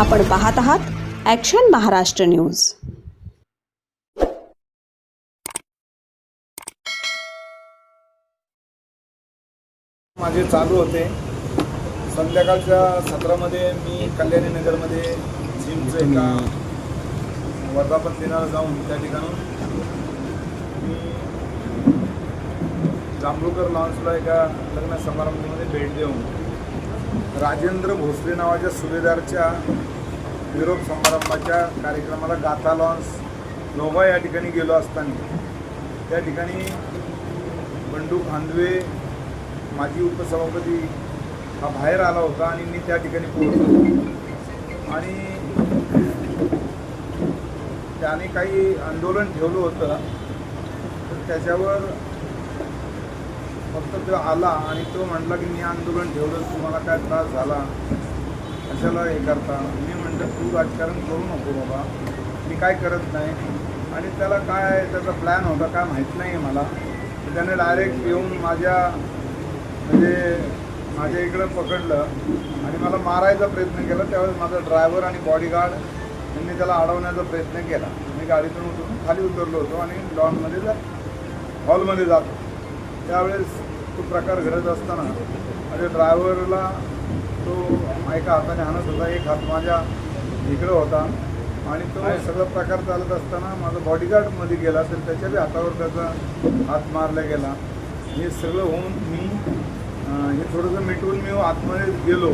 आपण पाहत आहात ॲक्शन महाराष्ट्र न्यूज माझे चालू होते. संध्याकाळच्या सत्रामध्ये मी कल्याणी नगरमध्ये जिमचं एका वर्धापन दिनाला जाऊन त्या ठिकाणून मी जांभूळकर लॉन्सला एका लग्न समारंभामध्ये भेट देऊन राजेंद्र भोसले नावाच्या सुभेदारच्या निरोप समारंभाच्या कार्यक्रमाला गाथा लॉन्स नोव्हा या ठिकाणी गेलो असताना. त्या ठिकाणी बंडू खांदवे माजी उपसभापती हा बाहेर आला होता आणि मी त्या ठिकाणी पोहोचलो. आणि त्याने काही आंदोलन ठेवलं होतं तर त्याच्यावर फक्त तो आला आणि तो म्हटला की मी आंदोलन ठेवलं तुम्हाला काय त्रास झाला? कशाला हे करता? मी म्हणलं तू राजकारण करू नको बाबा. मी काय करत नाही. आणि त्याला काय त्याचा प्लॅन होता काय माहीत नाही आहे मला. त्याने डायरेक्ट येऊन माझ्या म्हणजे माझ्या इकडं पकडलं आणि मला मारायचा प्रयत्न केला. त्यावेळेस माझा ड्रायव्हर आणि बॉडीगार्ड यांनी त्याला अडवण्याचा प्रयत्न केला. मी गाडीतून उतरून खाली उतरलो होतो आणि लॉनमध्ये जा हॉलमध्ये जातो. त्यावेळेस तो प्रकार घडत असताना माझ्या ड्रायव्हरला तो एका हाताने हाणत होता एक हात माझ्या इकडं होता. आणि तो सगळा प्रकार चालत असताना माझा बॉडीगार्डमध्ये गेला तर त्याच्या बी हातावर त्याचा हात मारला गेला. हे सगळं होऊन मी हे थोडंसं मिटवून मी आतमध्ये गेलो.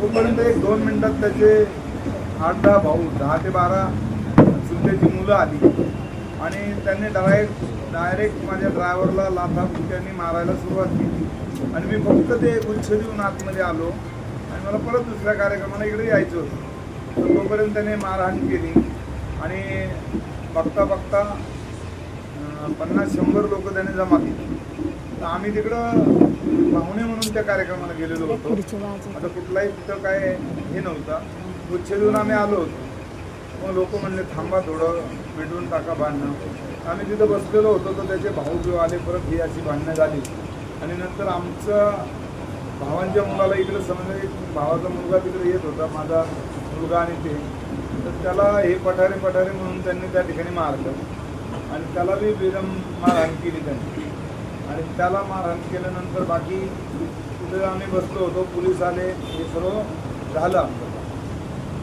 तोपर्यंत एक दोन मिनटात त्याचे आठ दहा भाऊ दहा ते बारा चुलत्याची मुलं आली. आणि त्यांनी डायरेक्ट डायरेक्ट माझ्या ड्रायव्हरला लाथा बुक्यांनी मारायला सुरुवात केली. आणि मी फक्त ते गुच्छ देऊन आतमध्ये आलो. आणि मला परत दुसऱ्या कार्यक्रमाला इकडे यायचं होतं. तर तोपर्यंत त्याने मारहाण केली. आणि बघता बघता पन्नास शंभर लोक त्याने जमा केली. तर आम्ही तिकडं पाहुणे म्हणून त्या कार्यक्रमाला गेलेलो होतो. आता कुठलाही तिथं काय हे नव्हतं. गुच्छ देऊन आम्ही आलो होतो. मग लोक म्हणले थांबा थोडं मिटवून टाका भांडणं. आम्ही तिथं बसलेलो होतो. तर त्याचे भाऊ जो आले परत ही अशी भांडणं झाली. आणि नंतर आमचं भावांच्या मुलाला इकडे समजा भावाचा मुलगा तिकडे येत होता माझा मुलगा आणि ते. तर त्याला हे पठारे पठारे म्हणून त्यांनी त्या ठिकाणी मारलं. आणि त्याला बी बेदम मारहाण केली त्यांनी. आणि त्याला मारहाण केल्यानंतर बाकी कुठे आम्ही बसलो होतो पोलीस आले हे सर्व झालं आमचं.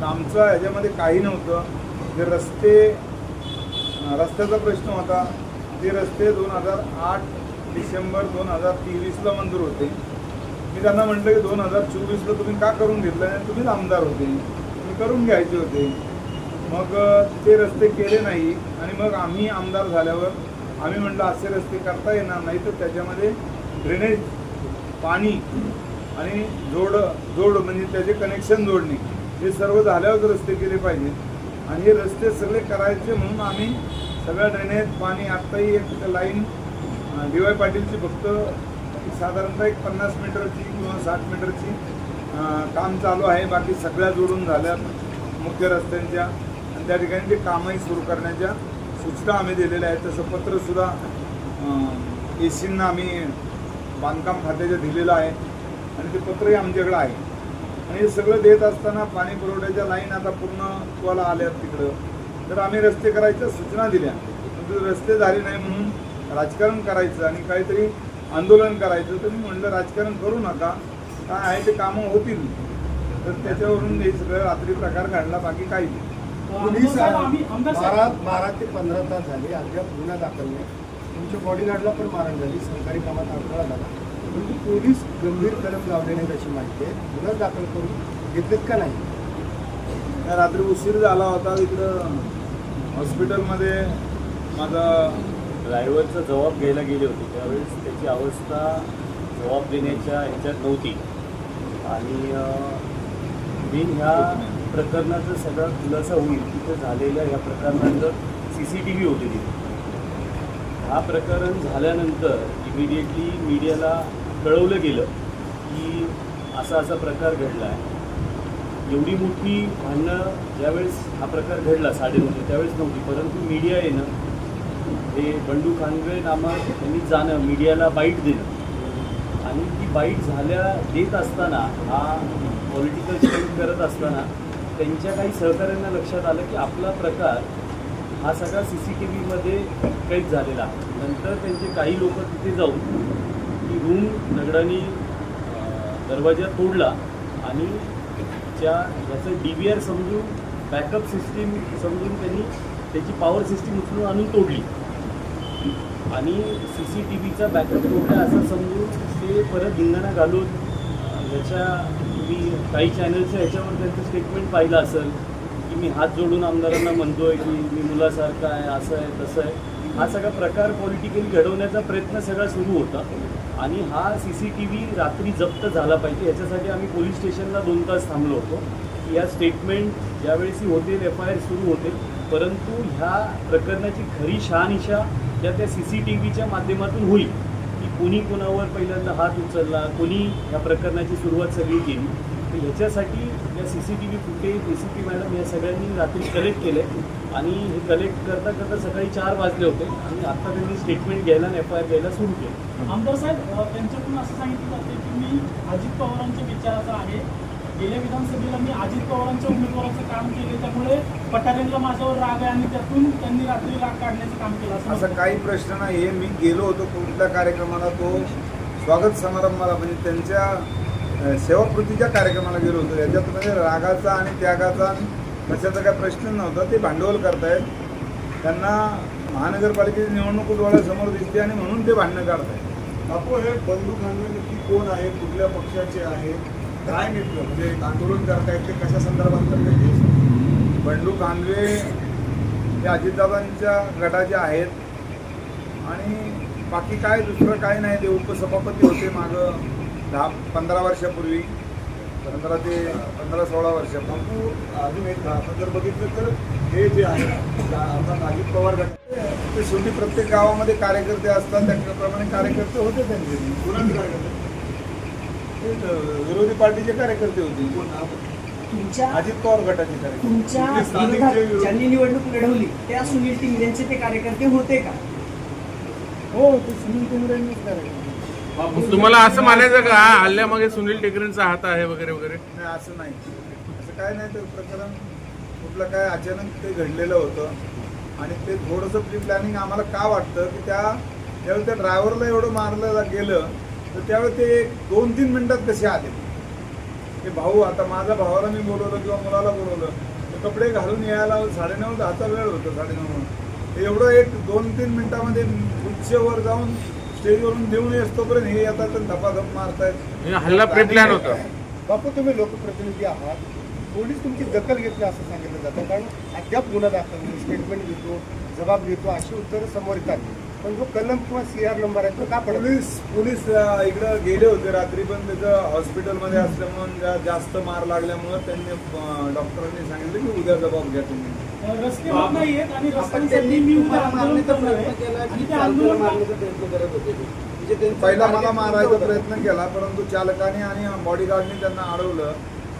तर आमचं ह्याच्यामध्ये काही नव्हतं. जे रस्ते रस्त्याचा प्रश्न होता ते रस्ते दोन हजार आठ डिसेंबर दोन हजार तेवीसला मंजूर होते. मी त्यांना म्हटलं की दोन हजार चोवीसला तुम्ही का करून घेतलं आणि तुम्हीच आमदार होते. तुम्ही करून घ्यायचे होते. मग ते रस्ते केले नाही. आणि मग आम्ही आमदार झाल्यावर आम्ही म्हटलं असे रस्ते करता येणार नाही. तर त्याच्यामध्ये ड्रेनेज पाणी आणि जोड जोड म्हणजे त्याचे कनेक्शन जोडणे. हे सर्व झाल्यावर रस्ते केले पाहिजेत आणि हे रस्ते सगळे करायचे म्हणून आम्ही सगळ्या ड्रेनेज पाणी आत्ताही एक लाईन डी वाय पाटीलची फक्त साधारणतः एक पन्नास मीटरची किंवा साठ मीटरची काम चालू आहे. बाकी सगळ्या जोडून झाल्या मुख्य रस्त्यांच्या. आणि त्या ठिकाणी ते कामही सुरू करण्याच्या सूचना आम्ही दिलेल्या आहेत. तसं पत्रसुद्धा ए सींना आम्ही बांधकाम खात्याच्या दिलेलं आहे. आणि ते पत्रही आमच्याकडं आहे. आणि हे सगळं देत असताना पाणी पुरवठ्याच्या लाईन आता पूर्ण तुम्हाला आल्यात तिकडं. तर आम्ही रस्ते करायच्या सूचना दिल्या. पण रस्ते झाले नाही म्हणून राजकारण करायचं आणि काहीतरी आंदोलन करायचं तर मी म्हणलं राजकारण करू नका. काय आहे ते कामं होतील. तर त्याच्यावरून हे सगळं रात्री प्रकार घडला बाकी काही नाही. बारा बारा ते पंधरा तास झाले. अद्याप गुन्हा दाखल नाही. तुमच्या बॉडीगार्डला पण मारण झाली. सरकारी कामात अडथळा झाला. परंतु पोलीस गंभीर कलम लावले नाहीत अशी माहिती आहे. गुन्हा दाखल करून घेतलेत का नाही? त्या रात्री उशीर झाला होता इकडं. हॉस्पिटलमध्ये माझा ड्रायव्हरचा जबाब घ्यायला गेले होते त्यावेळेस त्याची अवस्था जबाब देण्याच्या ह्याच्यात नव्हती. आणि मेन ह्या प्रकरणाचा सगळा खुलासा होईल तिथं झालेल्या ह्या प्रकरणाचं सी सी टी व्ही होते तिथे. हा प्रकरण झाल्यानंतर इमिडिएटली मीडियाला कळवलं गेलं की असा असा प्रकार घडला आहे एवढी मोठी भांडणं ज्यावेळेस हा प्रकार घडला साडेनऊचे त्यावेळेस नव्हती परंतु मीडिया येणं हे बंडू खानवे नामक त्यांनी जाणं मीडियाला बाईट देणं. आणि ती बाईट झाल्या देत असताना हा पॉलिटिकल स्टेट करत असताना त्यांच्या काही सहकाऱ्यांना लक्षात आलं की आपला प्रकार हा सगळा सी सी टी व्हीमध्ये कैद झालेला नंतर त्यांचे काही लोक तिथे जाऊन ती रूम दगडाने दरवाजा तोडला आणि त्या याचं डी व्ही आर समजून बॅकअप सिस्टीम समजून त्यांनी त्याची पॉवर सिस्टीम उचलून आणून तोडली. आणि सी सी टी व्हीचा बॅकअप तोडला असं समजून ते परत धिंगाणा घालून ज्याच्या मी तुम्ही काही चॅनलच्या ह्याच्यावर त्यांचं स्टेटमेंट पाहिलं असेल की मी हात जोडून आमदारांना म्हणतोय की मी मुलासारखा आहे असं आहे तसं आहे. हा सगळा प्रकार पॉलिटिकली घडवण्याचा प्रयत्न सगळा सुरू होता. आणि हा सी सी टी व्ही रात्री जप्त झाला पाहिजे याच्यासाठी आम्ही पोलीस स्टेशनला दोन तास थांबलो होतो. की या स्टेटमेंट ज्यावेळेस होतील एफ आय आर सुरू होतील परंतु ह्या प्रकरणाची खरी शहानिशा या त्या सी सी टी व्हीच्या माध्यमातून होईल. की कोणी कोणावर पहिल्यांदा हात उचलला कोणी या प्रकरणाची सुरुवात सगळी केली. तर ह्याच्यासाठी या C C T V footage A C P madam या सगळ्यांनी रात्री कलेक्ट केले आणि हे कलेक्ट करता करता सकाळी चार वाजले होते. आणि आत्ता त्यांनी स्टेटमेंट घ्यायला आणि एफ आय आर घ्यायला सुरू केलं. आमदार साहेब त्यांच्याकडून असं सांगितलं जाते की मी अजित पवारांच्या विचाराचा आहे. गेल्या विधानसभेला मी अजित पवारांच्या उमेदवाराचं काम केले त्यामुळे पठारेंना माझ्यावर राग आहे आणि त्यातून त्यांनी रात्री राग काढण्याचं काम केलं असं असा काही प्रश्न नाही. आहे मी गेलो होतो कोणत्या कार्यक्रमाला तो स्वागत समारंभाला. म्हणजे त्यांच्या सेवाकृतीच्या कार्यक्रमाला गेलो होतो. याच्यात म्हणजे रागाचा आणि त्यागाचा आणि कशाचा काय प्रश्न नव्हता. ते भांडवल करतायत. त्यांना महानगरपालिकेची निवडणूक डोळ्यासमोर दिसते आणि म्हणून ते भांडणं काढतायत. बापू हे बंधू खानवे नक्की कोण आहे? कुठल्या पक्षाचे आहे? काय नेमकं? म्हणजे आंदोलन करतायत ते कशा संदर्भात करतायत? बंडू कांदवे हे अजितदादांच्या गटाचे आहेत. आणि बाकी काय दुसरं काय नाही ते उपसभापती होते मागं दहा पंधरा वर्षापूर्वी. पंधरा ते पंधरा सोळा वर्षापूर्वी बापू अजून एक आपण जर बघितलं तर हे जे आहे आता अजित पवार गट. ते शेवटी प्रत्येक गावामध्ये कार्यकर्ते असतात त्याप्रमाणे कार्यकर्ते होते त्यांचे. कुणाचे कार्यकर्ते? विरोधी पार्टीचे कार्यकर्ते होते. कोण? तुमच्या अजित पवार गटाचे कार्यकर्ते. तुमच्या स्थानिक विरोधात ज्यांनी निवडणूक लढवली त्या सुनील टिंगरेंचे ते कार्यकर्ते होते का? हो ते सुनील टिंगरेंनीच कार्यकर्ते. तुम्हाला असं म्हणायचं का? हल्ल्यामागे सुनील टेकरेंचा हात आहे वगैरे वगैरे. नाही असं नाही. असं काय नाही ते प्रकरण कुठलं काय अचानक ते घडलेलं होतं. आणि ते थोडंसं प्री प्लॅनिंग आम्हाला का वाटतं की त्या त्यावेळी त्या ड्रायव्हरला एवढं मारलं गेलं तर त्यावेळी ते एक दोन तीन मिनिटात कसे आले? ते भाऊ आता माझ्या भावाला मी बोलवलं किंवा मुलाला बोलवलं तर कपडे घालून यायला साडेनऊ दहाचा वेळ होता साडेनऊ एवढं एक दोन तीन मिनिटामध्ये उच्चवर जाऊन स्टेजवरून देऊन तोपर्यंत हे येतात धपाधप मारतायत. हे हल्ला प्री प्लॅन होता. बापू तुम्ही लोकप्रतिनिधी आहात. पोलीस तुमची दखल घेत नाही असं सांगितलं जातं. कारण अद्याप गुन्हा दाखल स्टेटमेंट घेतो जबाब घेतो अशी उत्तरं समोर येतात. पण जो कलम किंवा सी आर नंबर आहे तो का पोलीस पोलीस इकडं गेले होते रात्री पण त्याचं हॉस्पिटलमध्ये असल्यामुळे जा- जास्त मार लागल्यामुळं त्यांनी डॉक्टरांनी सांगितलं की उद्या जबाब घ्या तुम्ही. अ, रस्ते होत नाहीयेत आणि रस्त्यांसाठी मी उद्या आंदोलन करणार आहे. आणि ते आंदोलन पहिला मला मारायचा प्रयत्न केला परंतु चालकाने आणि बॉडीगार्डने त्यांना अडवलं.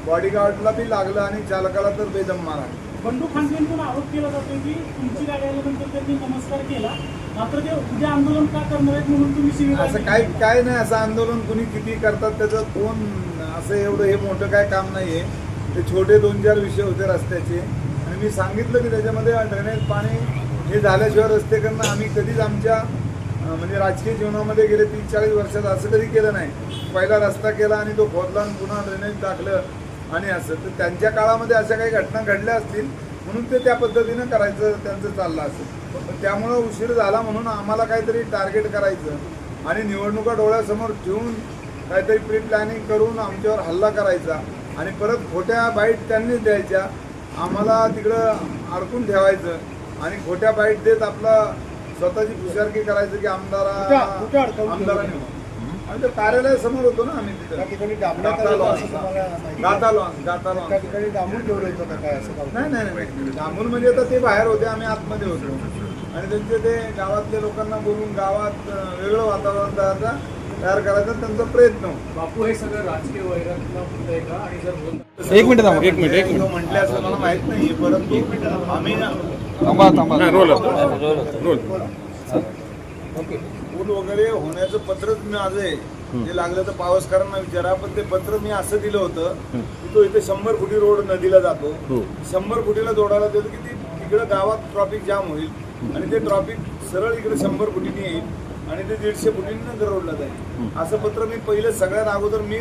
बॉडीगार्डला बी लागलं आणि चालकाला तर बेदम मारा बंडू खानवेंकडून आरोप केला जातोय की तुमची गाडी आल्यानंतर त्यांनी नमस्कार केला. मात्र ते उद्या आंदोलन का करणार आहेत म्हणून तुम्ही असं काय काय नाही असं आंदोलन कुणी किती करतात त्याचं कोण असं एवढं हे मोठं काय काम नाही आहे ते छोटे दोन चार विषय होते रस्त्याचे. आणि मी सांगितलं की त्याच्यामध्ये ड्रेनेज पाणी हे झाल्याशिवाय रस्ते करणं आम्ही कधीच आमच्या म्हणजे राजकीय जीवनामध्ये गेले तीस चाळीस वर्षात असं कधी केलं नाही. पहिला रस्ता केला आणि तो खोदला आणि पुन्हा ड्रेनेज टाकलं आणि असं. तर त्यांच्या काळामध्ये अशा काही घटना घडल्या असतील म्हणून ते त्या पद्धतीनं करायचं त्यांचं चाललं असेल पण त्यामुळं उशीर झाला म्हणून आम्हाला काहीतरी टार्गेट करायचं आणि निवडणुका डोळ्यासमोर ठेवून काहीतरी प्री प्लॅनिंग करून आमच्यावर हल्ला करायचा आणि परत खोट्या बाईट त्यांनीच द्यायच्या. आम्हाला तिकडं अडकून ठेवायचं आणि खोट्या बाईट देत आपला स्वतःची फुशारकी करायचं की आमदारा आमदाराने आणि ते कार्यालयासमोर होतो ना आम्ही त्या तिथं ठिकाणी डाबण्यात गाता आलं लॉन्स. असं तुम्हाला माहिती आहे? गाता लॉन्स गाता त्या लॉन्स ठिकाणी डांबून ठेवलं होतं का काय असं नाही नाही नाही डांबून म्हणजे आता ते बाहेर होते आम्ही आतमध्ये होतो. आणि त्यांचे ते गावातल्या लोकांना बोलून गावात अं, वेगळं वातावरण तयार तयार करायचा त्यांचा प्रयत्न. होता. बापू हे सगळं राजकीय वैरातलं होतंय का? आणि जर होत एक मिनिट थांबा एक मिनिट एक मिनिट. म्हटले असं मला माहीत नाही परंतु आम्ही ना हा, रोल रोल पूल वगैरे होण्याचं पत्रच माझं आहे. जे लागलं तर पावसकरांना विचारा पण ते पत्र मी असं दिलं होतं की तो इथे शंभर फुटी रोड नदीला जातो. हो. शंभर फुटीला जोडायला देतो की ती तिकडं गावात ट्रॉफिक जाम होईल. आणि ते ट्रॉफिक सरळ इकडे शंभर फुटीने येईल आणि ते दीडशे फुटीने नंतर रोडला जाईल. असं पत्र मी पहिलं सगळ्यात अगोदर मी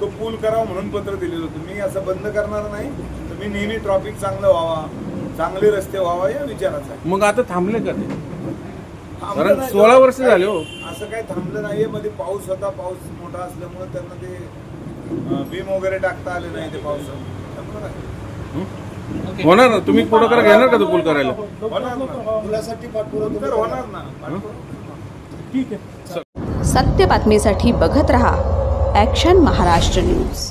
तो पूल करावा म्हणून पत्र दिलेलं होतं. मी असं बंद करणार नाही. तर मी नेहमी ट्रॉफिक चांगलं व्हावा चांगले रस्ते व्हावा या विचाराचा आहे. मग आता थांबले का ते? कारण. 16 वर्ष झाले हो. असं काही थांबलं नाहीये. मध्ये पाऊस होता. पाऊस मोठा असल्यामुळे त्यांना ते बीम वगैरे टाकता आले नाही ते पावसात. काय. होणार ना. तुम्ही पुढाकार घेणार का तो पूल करायला? होणार ना. मुलासाठी पाठपुरावा होणार ना. ठीक आहे. सत्य बातमीसाठी बघत रहा. Action Maharashtra news